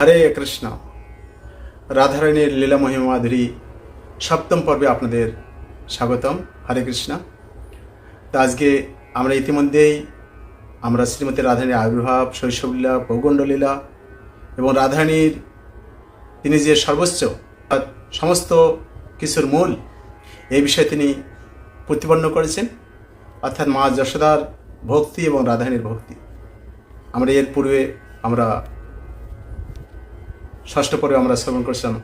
হরে কৃষ্ণ। রাধারানীর লীলা মহিমা মাধুরী সপ্তম পর্বে আপনাদের স্বাগতম। হরে কৃষ্ণ। তো আজকে আমরা ইতিমধ্যেই আমরা শ্রীমতী রাধারণীর আবির্ভাব, শৈশবলীলা পৌগণ্ডলীলা এবং রাধারানীর তিনি যে সর্বোচ্চ সমস্ত কিছুর মূল এই বিষয়ে তিনি প্রতিপন্ন করেছেন, অর্থাৎ মা যশোদার ভক্তি এবং রাধারানীর ভক্তি। আমরা এর পূর্বে আমরা ষষ্ঠ পর্বে আমরা শ্রবণ করেছিলাম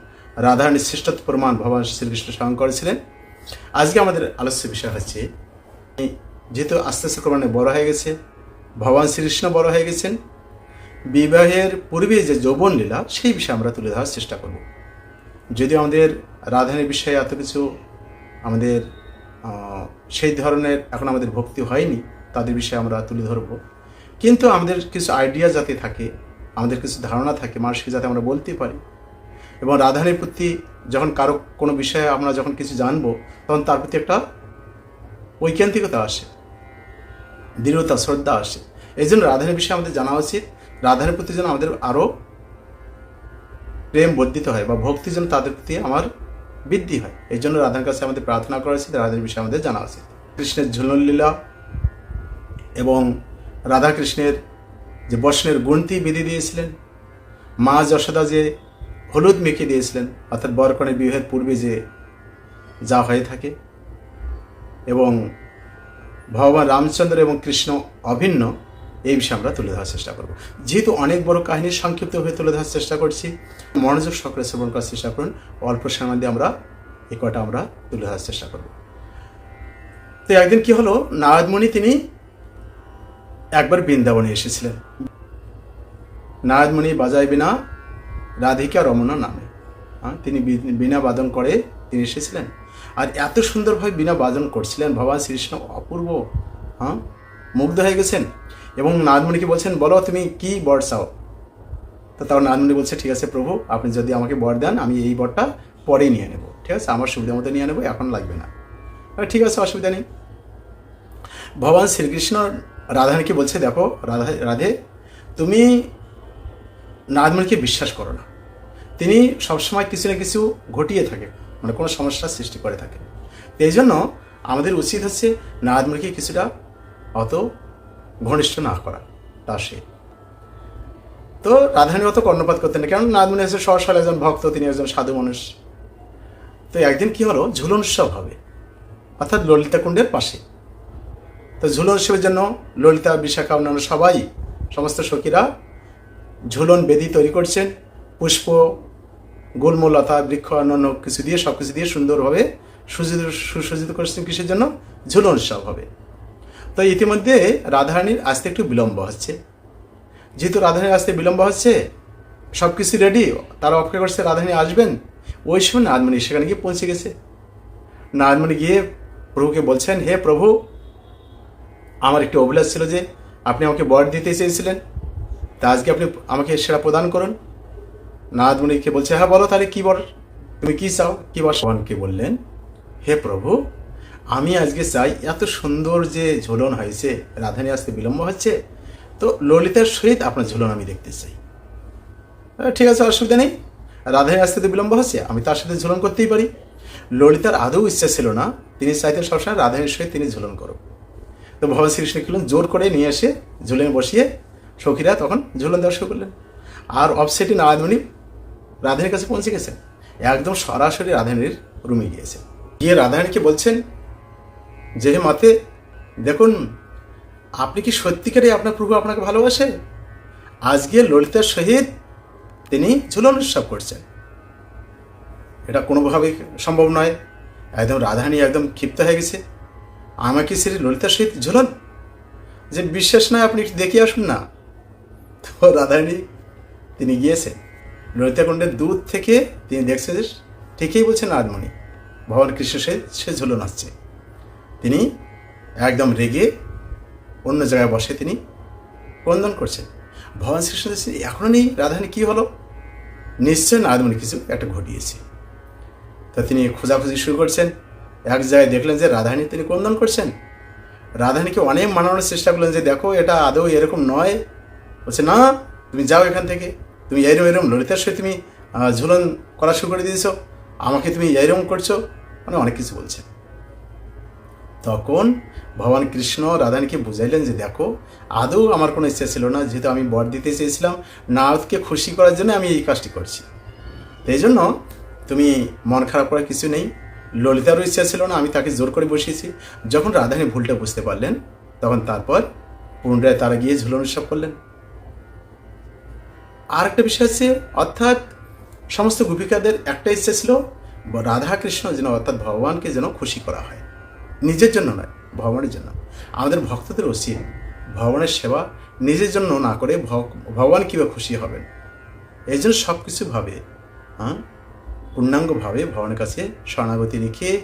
রাধারানীর শ্রেষ্ঠত্ব প্রমাণ ভগবান শ্রীকৃষ্ণ স্মরণ করেছিলেন। আজকে আমাদের আলোচ্য বিষয় হচ্ছে, যেহেতু আস্তে আস্তে ক্রমে বড় হয়ে গেছে, ভগবান শ্রীকৃষ্ণ বড় হয়ে গেছেন, বিবাহের পূর্বে যে যৌবন লীলা সেই বিষয়ে আমরা তুলে ধরার চেষ্টা করব। যদিও আমাদের রাধারানীর বিষয়ে এত কিছু আমাদের সেই ধরনের এখন আমাদের ভক্তি হয়নি, তাদের বিষয়ে আমরা তুলে ধরব। কিন্তু আমাদের কিছু আইডিয়া যাতে থাকে আমাদের কিছু ধারণা থাকে মানুষকে যাতে আমরা বলতে পারি। এবং রাধারানীর প্রতি যখন কারও কোনো বিষয়ে আমরা যখন কিছু জানব, তখন তার প্রতি একটা ঐকান্তিকতা আসে, দৃঢ়তা, শ্রদ্ধা আসে। এই জন্য রাধারানীর বিষয়ে আমাদের জানা উচিত, রাধারানীর প্রতি যেন আমাদের আরও প্রেম বর্ধিত হয় বা ভক্তি যেন তাদের প্রতি আমার বৃদ্ধি হয়। এই জন্য রাধার কাছে আমাদের প্রার্থনা করা উচিত রাধার বিষয়ে আমাদের জানা উচিত। কৃষ্ণের ঝুলন লীলা এবং রাধা কৃষ্ণের যে বর্ষণের গুণটি বেঁধে দিয়েছিলেন, মা যশোদা যে হলুদ মেখে দিয়েছিলেন, অর্থাৎ বরকনের বিবাহের পূর্বে যে যা হয়ে থাকে, এবং ভগবান রামচন্দ্র এবং কৃষ্ণ অভিন্ন, এই বিষয়ে আমরা তুলে ধরার চেষ্টা করব। যেহেতু অনেক বড় কাহিনী সংক্ষিপ্ত হয়ে তুলে ধরার চেষ্টা করছি, মনোযোগ সকলে শ্রবণ করার চেষ্টা করুন, অল্প সময়ের মধ্যে আমরা এই কটা আমরা তুলে ধরার চেষ্টা করব। তো একদিন কি হলো, নারদমণি তিনি একবার বৃন্দাবনে এসেছিলেন। নারদমণি বাজায় বিনা রাধিকা রমনা নামে। তিনি বিনা বাদন করে তিনি এসেছিলেন। আর এত সুন্দরভাবে বিনা বাদন করছিলেন, ভগবান শ্রীকৃষ্ণ অপূর্ব হ্যাঁ মুগ্ধ হয়ে গেছেন। এবং নারদমণিকে বলছেন, বলো, তুমি কি বর চাও? তো তাও নারদমণি বলছে, ঠিক আছে প্রভু, আপনি যদি আমাকে বর দেন, আমি এই বরটা পরে নিয়ে নেব। ঠিক আছে, আমার সুবিধা মতো নিয়ে নেব, এখন লাগবে না। ঠিক আছে, অসুবিধা নেই। ভগবান শ্রীকৃষ্ণ রাধারানীকে বলছে, দেখো, রাধা, রাধে, তুমি নারদমণিকে বিশ্বাস করো না। তিনি সবসময় কিছু না কিছু ঘটিয়ে থাকে মানে কোনো সমস্যার সৃষ্টি করে থাকে। এই জন্য আমাদের উচিত হচ্ছে নারদমণিকে কিছুটা অত ঘনিষ্ঠ না করা, তা সে। তো রাধারানী অত কর্ণপাত করতেন না কারণ নারদমণি হচ্ছে সরসল একজন ভক্ত, তিনি একজন সাধু মানুষ। তো একদিন কি হলো? ঝুলন উৎসব হবে, অর্থাৎ ললিতা কুণ্ডের পাশে। তো ঝুলন উৎসবের জন্য ললিতা, বিশাখা, অন্যান্য সবাই, সমস্ত সখীরা ঝুলন বেদি তৈরি করছেন। পুষ্প, গোলমলতা, বৃক্ষ, অন্যান্য কিছু দিয়ে সব কিছু দিয়ে সুন্দরভাবে সুসজ্জিত সুসজ্জিত করছেন কিসের জন্য? ঝুলন উৎসব হবে। তো ইতিমধ্যে রাধারানীর আসতে একটু বিলম্ব হচ্ছে। যেহেতু রাধারানীর আসতে বিলম্ব হচ্ছে সব কিছু রেডি তারা অপেক্ষা করছে রাধারানী আসবেন। ওই সময় নারদমণি সেখানে গিয়ে পৌঁছে গেছে। নারদমণি গিয়ে প্রভুকে বলছেন, হে প্রভু আমার একটু অভিলাষ ছিল যে আপনি আমাকে বর দিতে চেয়েছিলেন। তা আজকে আপনি আমাকে সেটা প্রদান করুন। নারদমণিকে বলছে হ্যাঁ বলো তাহলে কী বর তুমি কী চাও? কী বর ভগবানকে বললেন, হে প্রভু, আমি আজকে চাই এত সুন্দর যে ঝুলন হয়েছে, রাধানী আসতে বিলম্ব হচ্ছে, তো ললিতার সহিত আপনার ঝুলন আমি দেখতে চাই। ঠিক আছে, অসুবিধা নেই। রাধানী আসতে তো বিলম্ব হচ্ছে, আমি তার সাথে ঝুলন করতেই পারি। ললিতার আদৌ ইচ্ছা ছিল না, তিনি চাইতেন সবসময় রাধানীর সহিত তিনি ঝুলন করুক। তো ভগবান শ্রীকৃষ্ণ কিলো জোর করে নিয়ে এসে ঝুলনে বসিয়ে সখীরা তখন ঝুলন শুরু করলেন। আর অফসেটে নারায়ণমণি রাধানীর কাছে পৌঁছে গেছেন। একদম সরাসরি রাধানীর রুমে গিয়েছে গিয়ে রাধারানীকে বলছেন, যে হে মাতে, দেখুন, আপনি কি সত্যিকারে আপনার প্রভু আপনাকে ভালোবাসে? আজকে ললিতার সহিত তিনি ঝুলন উৎসব করছেন। এটা কোনোভাবেই সম্ভব নয়। একদম রাধারানী একদম ক্ষিপ্ত হয়ে গেছে। আমাকে শ্রী ললিতার সহিত ঝুলন। যে বিশ্বাস নয় আপনি একটু দেখে আসুন না। তো রাধারানী তিনি গিয়েছেন। ললিতা কুণ্ডের দূর থেকে তিনি দেখছেন যে ঠিকই বলছেন নারদমণি। ভগবান কৃষ্ণ সে সে ঝুলন আসছে। তিনি একদম রেগে অন্য জায়গায় বসে তিনি ক্রন্দন করছেন। ভগবান শ্রীকৃষ্ণ দেখছেন, এখনও নেই রাধারানী কী হলো? নিশ্চয় নারদমণি কিছু একটা ঘটিয়েছে। তা তিনি খোঁজাখুঁজি শুরু করছেন। এক জায়গায় দেখলেন যে রাধারানী তিনি ক্রন্দন করছেন। রাধারানীকে অনেক মানানোর চেষ্টা করলেন যে, দেখো, এটা আদৌ এরকম নয়। বলছে, না, তুমি যাও এখান থেকে। তুমি এইরকম এরকম ললিতার সঙ্গে তুমি ঝুলন করা শুরু করে দিয়েছ। আমাকে তুমি এইরকম করছ। মানে অনেক কিছু বলছে। তখন ভগবান কৃষ্ণ রাধানীকে বুঝাইলেন যে, দেখো, আদৌ আমার কোনো ইচ্ছা ছিল না। যেহেতু আমি বর দিতে চেয়েছিলাম, নারদকে খুশি করার জন্য আমি এই কাজটি করছি। এই জন্য তুমি মন খারাপ করার কিছু নেই। ললিতারও ইচ্ছা ছিল না, আমি তাকে জোর করে বসিয়েছি। যখন রাধানী ভুলটা বুঝতে পারলেন, তখন তারপর পুনরায় তারা গিয়ে ঝুলন উৎসব করলেন। আর একটা বিষয় আছে, অর্থাৎ সমস্ত গোপিকাদের একটা ইচ্ছা ছিল রাধা কৃষ্ণ যেন অর্থাৎ ভগবানকে যেন খুশি করা হয়। নিজের জন্য নয়, ভগবানের জন্য। আমাদের ভক্তদের উচিত ভগবানের সেবা নিজের জন্য না করে ভগ- ভগবান কীভাবে খুশি হবেন? এই জন্য সব কিছু ভাবে হ্যাঁ? পূর্ণাঙ্গভাবে ভগবানের কাছে শরণাগতি রেখে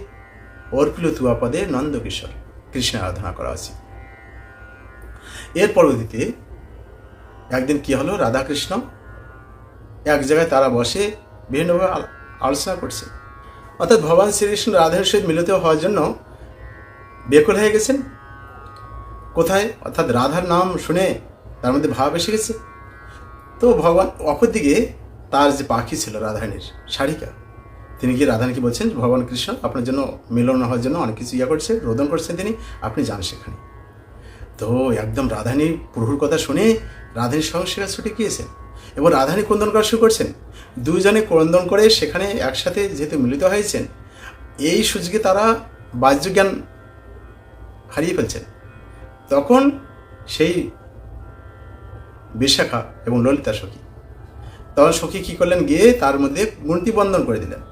অর্পিল তুয়াপদে নন্দকিশোর কৃষ্ণের আরাধনা করা উচিত। এর পরবর্তীতে একদিন কি হলো? রাধাকৃষ্ণ এক জায়গায় তারা বসে বিভিন্নভাবে আলোচনা করছে। অর্থাৎ ভগবান শ্রীকৃষ্ণ রাধার সহিত মিলিত হওয়ার জন্য বেকুল হয়ে গেছেন। কোথায়? অর্থাৎ রাধার নাম শুনে তার মধ্যে ভাব এসে গেছে। তো ভগবান অপরদিকে তার যে পাখি ছিল রাধারানীর, শারিকা তিনি কি রাধারানীকে বলছেন ভগবান কৃষ্ণ, আপনার জন্য মিলন হওয়ার জন্য অনেক কিছু ইয়া করছে রোদন করছেন তিনি, আপনি যান সেখানে। তো একদম রাধানীর প্রভুর কথা শুনে রাধানীর সঙ্গে সেখানে ছুটে গিয়েছেন এবং রাধানী ক্রন্দন করা শুরু করছেন। দুজনে ক্রন্দন করে সেখানে একসাথে যেহেতু মিলিত হয়েছেন, এই সুযোগে তারা বাহ্য জ্ঞান হারিয়ে ফেলছেন। তখন সেই বিশাখা এবং ললিতা সখী, তখন সখী কী করলেন, গিয়ে তার মধ্যে গুণতি বন্ধন করে দিলেন।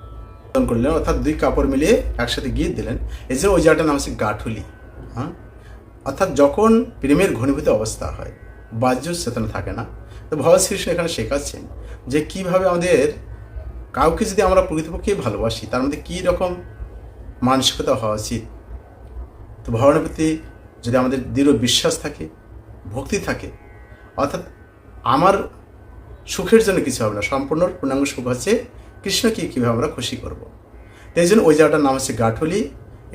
করলেন, অর্থাৎ দুই কাপড় মিলিয়ে একসাথে গিয়ে দিলেন। এই যে ওই জায়গাটার নাম হচ্ছে গাঠুলি হ্যাঁ? অর্থাৎ যখন প্রেমের ঘনীভূত অবস্থা হয় বাহ্য চেতনা থাকে না, তো ভগবান শ্রীকৃষ্ণ এখানে শেখাচ্ছেন যে কীভাবে আমাদের কাউকে যদি আমরা প্রকৃতপক্ষেই ভালোবাসি, তার মধ্যে কী রকম মানসিকতা হওয়া উচিত? তো ভগবানের প্রতি যদি আমাদের দৃঢ় বিশ্বাস থাকে, ভক্তি থাকে, অর্থাৎ আমার সুখের জন্য কিছু হবে না, সম্পূর্ণ পূর্ণাঙ্গ সুখ হচ্ছে কৃষ্ণকে কীভাবে আমরা খুশি করব? তো এই জন্য ওই জায়গাটার নাম হচ্ছে গাঠুলি।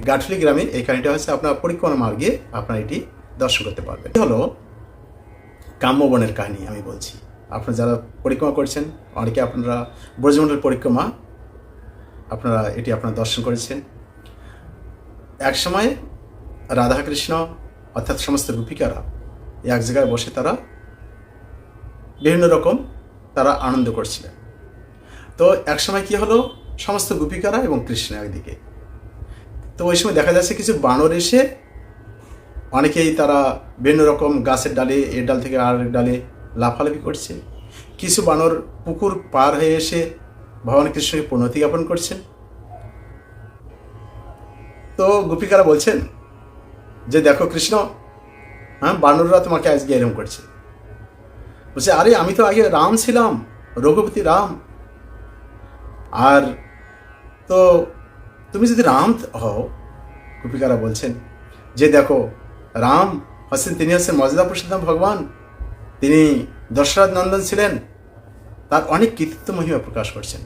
গাঠুলি গ্রামে এই কাহিনীটা হচ্ছে আপনার পরিক্রমা মার্গে আপনারা এটি দর্শন করতে পারবেন। হলো কাম্যবনের কাহিনী আমি বলছি। আপনারা যারা পরিক্রমা করছেন, অনেকে আপনারা ব্রজমণ্ডল পরিক্রমা আপনারা এটি আপনারা দর্শন করেছেন। এক সময় রাধাকৃষ্ণ অর্থাৎ সমস্ত রূপিকারা এক জায়গায় বসে তারা বিভিন্ন রকম তারা আনন্দ করছিলেন। তো এক সময় কি হলো? সমস্ত গোপিকারা এবং কৃষ্ণ একদিকে। তো ওই সময় দেখা যাচ্ছে কিছু বানর এসে অনেকেই তারা বিভিন্ন রকম গাছের ডালে, এর ডাল থেকে আর ডালে লাফালাফি করছে। কিছু বানর পুকুর পার হয়ে এসে ভগবান কৃষ্ণকে প্রণতি জ্ঞাপন করছেন। তো গোপিকারা বলছেন যে, দেখো কৃষ্ণ হ্যাঁ বানররা তোমাকে আজকে এরম করছে। বলছে, আরে, আমি তো আগে রাম ছিলাম, রঘুপতি রাম আর তো তুমি যদি রাম হও, গোপিকারা বলছেন, যে দেখো, রাম হচ্ছেন তিনি হচ্ছেন মর্যাদা পুরুষোত্তম ভগবান। তিনি দশরথ নন্দন ছিলেন। তার অনেক কৃতিত্ব মহিমা প্রকাশ করছেন।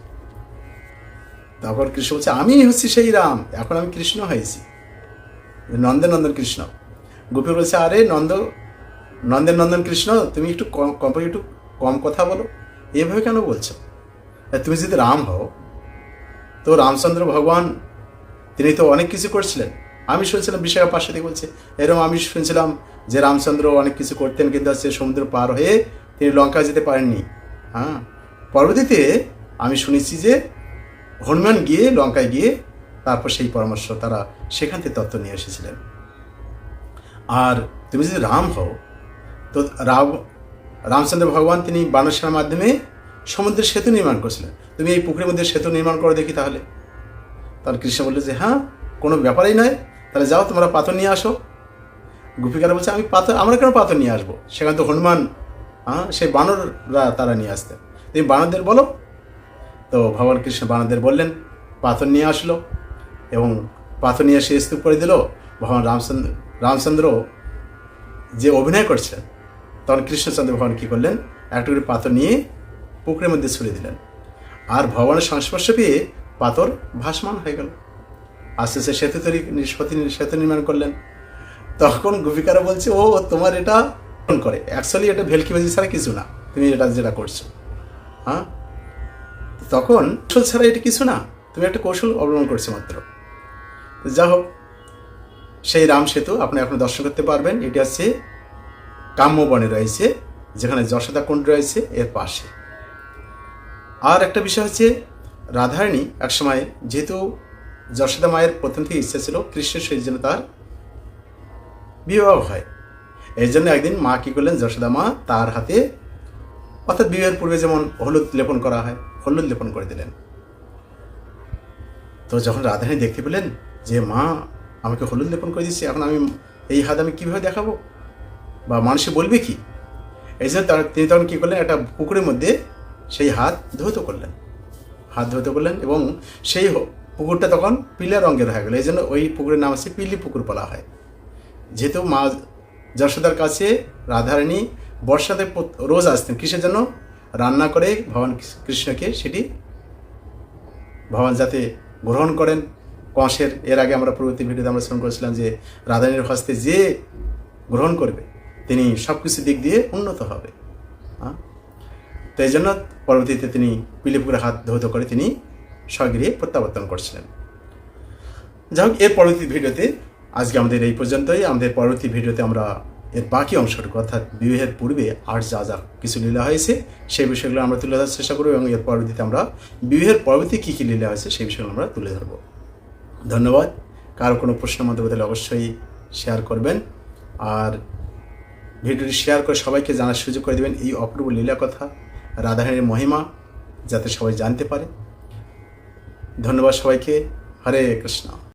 তখন কৃষ্ণ বলছে, আমি হচ্ছি সেই রাম, এখন আমি কৃষ্ণ হয়েছি। নন্দন নন্দন কৃষ্ণ। গোপী বলছে, আরে নন্দ নন্দের নন্দন কৃষ্ণ, তুমি একটু কম কম একটু কম কথা বলো। এভাবে কেন বলছো? তুমি যদি রাম হও তো রামচন্দ্র ভগবান, তিনি তো অনেক কিছু করছিলেন। আমি শুনছিলাম বিশাখা পাশে থেকে বলছে এরকম আমি শুনছিলাম যে রামচন্দ্র অনেক কিছু করতেন, কিন্তু হচ্ছে সমুদ্র পার হয়ে তিনি লঙ্কা যেতে পারেননি। হ্যাঁ পরবর্তীতে আমি শুনেছি যে হনুমান গিয়ে লঙ্কায় গিয়ে তারপর সেই পরামর্শ তারা সেখান থেকে তত্ত্ব নিয়ে এসেছিলেন। আর তুমি যদি রাম হও, তো রাম, রামচন্দ্র ভগবান তিনি বানরসেনার মাধ্যমে সমুদ্রের সেতু নির্মাণ করেছিলেন। তুমি এই পুকুরের মধ্যে সেতু নির্মাণ করো দেখি তাহলে। তাহলে কৃষ্ণ বলল যে হ্যাঁ কোনো ব্যাপারই নয়। তাহলে যাও, তোমরা পাথর নিয়ে আসো। গোপিকারা বলছে, আমি পাথর, আমরা কেন পাথর নিয়ে আসব? সেখানে তো হনুমান হ্যাঁ সেই বানররা তারা নিয়ে আসতেন। তুমি বানরদের বলো। তো ভগবান কৃষ্ণ বানরদের বললেন, পাথর নিয়ে আসলো এবং পাথর নিয়ে এসে স্তূপ করে দিল। ভগবান রামচন্দ্র রামচন্দ্র যে অভিনয় করছেন, তখন কৃষ্ণচন্দ্র ভগবান কী করলেন? একটা করে পাথর নিয়ে পুকুরের মধ্যে ছুড়ে দিলেন। আর ভগবানের সংস্পর্শ পেয়ে পাথর ভাসমান হয়ে গেল। আস্তে আস্তে সেতু তৈরি সতী সেতু নির্মাণ করলেন। তখন গোপিকারা বলছে, ও, তোমার এটা করে? অ্যাকচুয়ালি এটা ভেলকি ভেলকিবাজি ছাড়া কিছু না। তুমি এটা যেটা করছ। হ্যাঁ? তখন কৌশল ছাড়া এটা কিছু না। তুমি একটা কৌশল অবলম্বন করছ মাত্র। যা হোক, সেই রাম সেতু আপনি এখন দর্শন করতে পারবেন। এটি হচ্ছে কাম্যবনে রয়েছে, যেখানে যশোদা কুণ্ড রয়েছে, এর পাশে। আর একটা বিষয় হচ্ছে, রাধারানী একসময় যেহেতু যশোদা মায়ের প্রথম থেকে ইচ্ছা ছিল কৃষ্ণের সহিত যেন তার বিবাহ হয়। এই জন্য একদিন মা কী করলেন, যশোদা মা তার হাতে, অর্থাৎ বিবাহের পূর্বে যেমন হলুদ লেপন করা হয়, হলুদ লেপন করে দিলেন। তো যখন রাধারানী দেখতে পেলেন যে, মা, আমাকে হলুদ লেপন করে দিচ্ছে, এখন আমি এই হাত আমি কীভাবে দেখাবো? বা মানুষে বলবে কি? এই জন্য তিনি তখন কী করলেন, একটা পুকুরের মধ্যে সেই হাত ধৌত করলেন। হাত ধৌত করলেন এবং সেই পুকুরটা তখন পিলা রঙের হয়ে গেল। এই জন্য ওই পুকুরের নাম হচ্ছে পিলি পুকুর বলা হয়। যেহেতু মা যশোদার কাছে রাধারানী বর্ষাতে রোজ আসতেন, কিসের জন্য? রান্না করে ভগবান কৃষ্ণকে সেটি ভগবান যাতে গ্রহণ করেন। কংসের এর আগে আমরা পূর্ববর্তী ভিডিওতে আমরা শ্রবণ করেছিলাম যে রাধারানীর হস্তে যে গ্রহণ করবে, তিনি সব কিছু দিক দিয়ে উন্নত হবে। হ্যাঁ তো এই জন্য পরবর্তীতে তিনি পিলিপুকুরে হাত ধৌত করে তিনি স্বগৃহে প্রত্যাবর্তন করছিলেন। যাই হোক, এর পরবর্তী ভিডিওতে, আজকে আমাদের এই পর্যন্তই। আমাদের পরবর্তী ভিডিওতে আমরা এর বাকি অংশটুকু, অর্থাৎ বিবাহের পূর্বে আর যা যা কিছু লীলা হয়েছে, সেই বিষয়গুলো আমরা তুলে ধরার চেষ্টা করব এবং এর পরবর্তীতে আমরা বিবাহের পরবর্তী কী কী লীলা হয়েছে, সেই বিষয়গুলো আমরা তুলে ধরবো। ধন্যবাদ। কারও কোনো প্রশ্ন, মন্তব্য তাহলে অবশ্যই শেয়ার করবেন। আর ভিডিওটি শেয়ার করে সবাইকে জানার সুযোগ করে দেবেন এই অপূর্ব লীলা কথা। রাধারানীর মহিমা যাতে সবাই জানতে পারে। ধন্যবাদ সবাইকে। হরে কৃষ্ণ।